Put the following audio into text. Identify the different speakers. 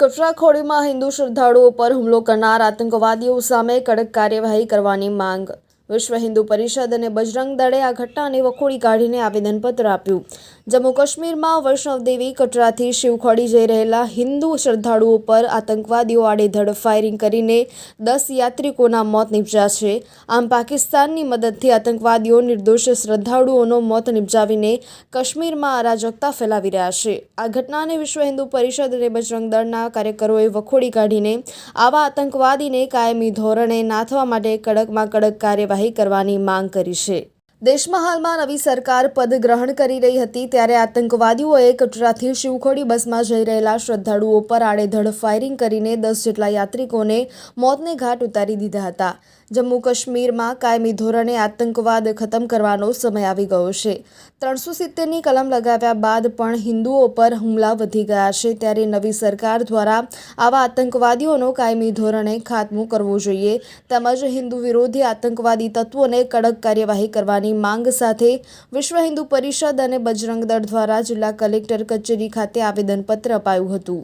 Speaker 1: કચરા ખોડીમાં હિન્દુ શ્રદ્ધાળુઓ પર હુમલો કરનાર આતંકવાદીઓ સામે કડક કાર્યવાહી કરવાની માંગ વિશ્વ હિન્દુ પરિષદ અને બજરંગ દળે આ ઘટનાને વખોડી કાઢીને આવેદનપત્ર આપ્યું. જમ્મુ કાશ્મીરમાં વૈષ્ણવદેવી કટરાથી શિવખોડી જઈ રહેલા હિન્દુ શ્રદ્ધાળુઓ પર આતંકવાદીઓ આડેધડ ફાયરિંગ કરીને દસ યાત્રિકોના મોત નીપજ્યા છે. આમ પાકિસ્તાનની મદદથી આતંકવાદીઓ, નિર્દોષ શ્રદ્ધાળુઓનો મોત નિપજાવીને કાશ્મીરમાં અરાજકતા ફેલાવી રહ્યા છે. આ ઘટનાને વિશ્વ હિન્દુ પરિષદ અને બજરંગ દળના કાર્યકરોએ વખોડી કાઢીને આવા આતંકવાદીને કાયમી ધોરણે નાથવા માટે કડકમાં કડક કાર્યવાહી કરવાની માંગ કરી છે. દેશમાં હાલમાં નવી સરકાર પદ ગ્રહણ કરી રહી હતી ત્યારે આતંકવાદીઓએ કટરાથી શિવખોડી બસમાં જઈ રહેલા શ્રદ્ધાળુઓ પર આડેધડ ફાયરિંગ કરીને દસ જેટલા યાત્રિકોને મોતને ઘાટ ઉતારી દીધા હતા. જમ્મુ કાશ્મીરમાં કાયમી ધોરણે આતંકવાદ ખતમ કરવાનો સમય આવી ગયો છે. ત્રણસો સિત્તેરની કલમ લગાવ્યા બાદ પણ હિન્દુઓ પર હુમલા વધી ગયા છે ત્યારે નવી સરકાર દ્વારા આવા આતંકવાદીઓનો કાયમી ધોરણે ખાત્મો કરવો જોઈએ. તેમજ હિન્દુ વિરોધી આતંકવાદી તત્વોને કડક કાર્યવાહી કરવાની માંગ સાથે વિશ્વ હિન્દુ પરિષદ અને બજરંગ દળ દ્વારા જિલ્લા કલેક્ટર કચેરી ખાતે આવેદનપત્ર અપાયું હતું.